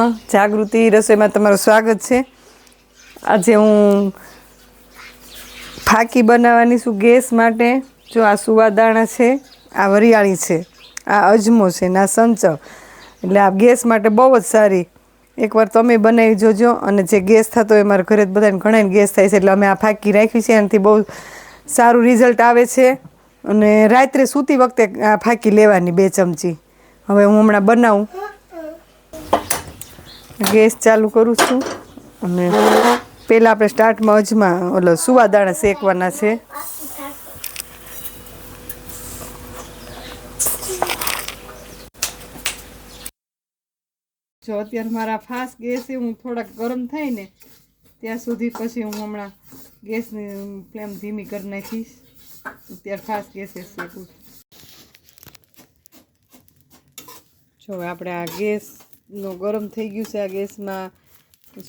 હા, જાગૃતિ રસોઈમાં તમારું સ્વાગત છે. આજે હું ફાકી બનાવવાની છું ગેસ માટે. જો આ સુવાદાણા છે આ વરિયાળી છે આ અજમો છે ને આ સંચળ એટલે આ ગેસ માટે બહુ જ સારી. એકવાર તમે બનાવી જોજો અને જે ગેસ થતો હોય મારા ઘરે બધાને ઘણાને ગેસ થાય છે એટલે અમે આ ફાકી રાખી છે એનાથી બહુ સારું રિઝલ્ટ આવે છે. અને રાત્રે સૂતી વખતે આ ફાકી લેવાની બે ચમચી. હવે હું હમણાં બનાવું. ગેસ ચાલુ કરું છું. અને પહેલાં આપણે સ્ટાર્ટમાં અજમાં, ઓલો સુવાદાણા શેકવાના છે. જો અત્યારે મારા ફાસ્ટ ગેસ હું થોડાક ગરમ થાય ને, ત્યાં સુધી પછી હું હમણાં ગેસની ફ્લેમ ધીમી કરી નાખીશ. અત્યારે ફાસ્ટ ગેસે શેકું જો આપણે આ ગેસનો ગરમ થઈ ગયું છે આ ગેસમાં.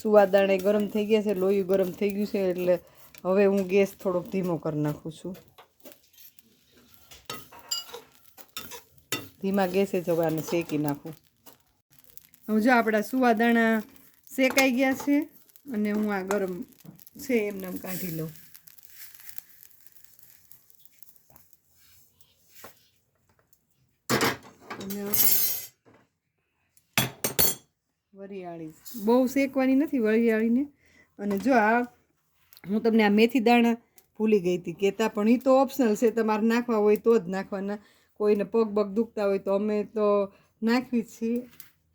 સુવાદાણે ગરમ થઈ ગયા છે, લોહી ગરમ થઈ ગયું છે, એટલે હવે હું ગેસ થોડોક ધીમો કરી નાખું છું. ધીમા ગેસે જ શેકી નાખું. હવે જો આપણા સુવાદાણા શેકાઈ ગયા છે, અને હું આ ગરમ છે એમને કાઢી લઉં. અને વરિયાળી. બહુ શેકવાની નથી વરિયાળીને. અને જો આ, હું તમને આ મેથી દાણા ભૂલી ગઈ હતી. કહેતા પણ એ તો ઓપ્શનલ છે. તમારે નાખવા હોય તો જ નાખવાના. કોઈને પગ બગ દુખતા હોય તો અમે તો નાખવી છીએ.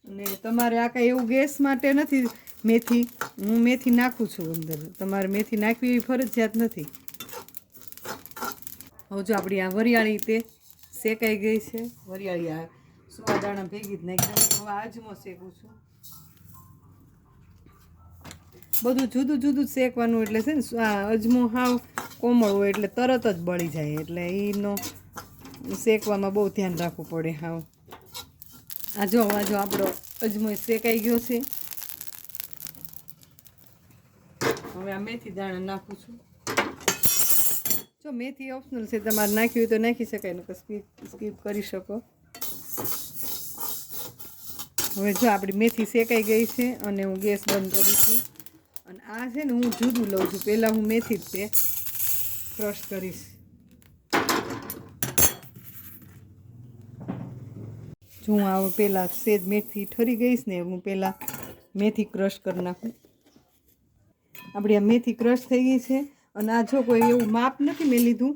અને તમારે આ કાંઈ એવું ગેસ માટે નથી મેથી. હું મેથી નાખું છું અંદર. તમારે મેથી નાખવી એવી ફરજિયાત નથી. હવે જો આપણી આ વરિયાળી તે શેકાઈ ગઈ છે. વરિયાળી આ સુકા દાણા ભેગી જ નાખી હવે આજમો શેકું છું. બધું જુદું જુદું શેકવાનું એટલે છે ને અજમો હાવ કોમળ હોય એટલે તરત જ બળી જાય એટલે એનો શેકવામાં બહુ ધ્યાન રાખવું પડે હાવ. આ જો આ જો આપણો અજમો શેકાઈ ગયો છે. હવે આ મેથી દાણા નાખું છું. જો, મેથી ઓપ્શનલ છે, તમારે નાખી હોય તો નાખી શકાય ને સ્કીપ સ્કીપ કરી શકો. હવે જો, આપણી મેથી શેકાઈ ગઈ છે અને હું ગેસ બંધ કરું છું. અને આ છે ને હું જુદું લઉં છું. પહેલાં હું મેથી જ તે ક્રશ કરીશ. જો હું આ પહેલાં સેજ મેથી ઠરી ગઈશ ને હું પહેલાં મેથી ક્રશ કરી નાખું. આપણી આ મેથી ક્રશ થઈ ગઈ છે અને આ જો કોઈ એવું માપ નથી મેં લીધું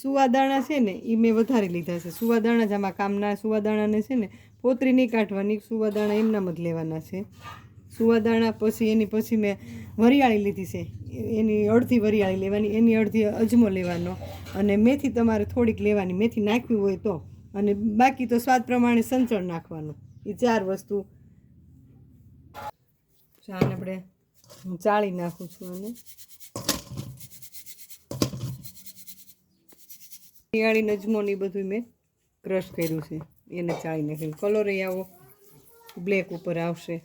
સુવાદાણા છે ને એ મેં વધારે લીધા છે. સુવાદાણા જ આમાં કામના સુવાદાણાને છે ને પોતરી નહીં કાઢવાની સુવાદાણા એમનામ જ લેવાના છે. સુવાદાણા પછી એની પછી મેં વરિયાળી લીધી છે. એની અડધી વરિયાળી લેવાની, એની અડધી અજમો લેવાનો અને મેથી તમારે થોડીક લેવાની, મેથી નાખવી હોય તો. અને બાકી તો સ્વાદ પ્રમાણે સંચળ નાખવાનું. એ ચાર વસ્તુ. ચાને આપણે ચાળી નાખું છું અને વરિયાળી નજમો ને બધું મેં ક્રશ કર્યું છે. એને ચાળી નાખ્યું કલર આવો બ્લેક ઉપર આવશે.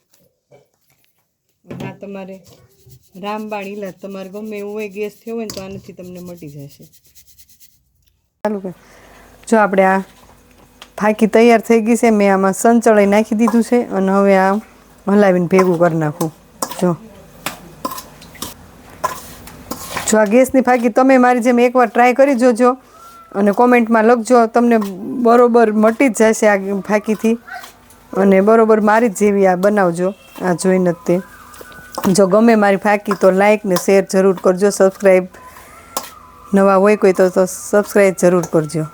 તમારે રામબાણ ઈલાજ તમારે ગમે એવું હોય ગેસ થયો હોય ને તો આનાથી તમને મટી જશે. ચાલુ કર. જો આપણે આ ફાંકી તૈયાર થઈ ગઈ છે, મેં આમાં સંચળાઈ નાખી દીધું છે અને હવે આ હલાવીને ભેગું કરી નાખું. જો. જો આ ગેસની ફાકી તમે મારી જેમ એકવાર ટ્રાય કરી જોજો અને કોમેન્ટમાં લખજો, તમને બરોબર મટી જ જશે આ ફાકીથી. અને બરોબર મારી જ જેવી આ બનાવજો, આ જોઈને જ તે. જો ગમે મારી ફાકી તો લાઇક ને શેર જરૂર કરજો. સબસ્ક્રાઈબ નવા હોય કોઈ તો સબસ્ક્રાઈબ જરૂર કરજો.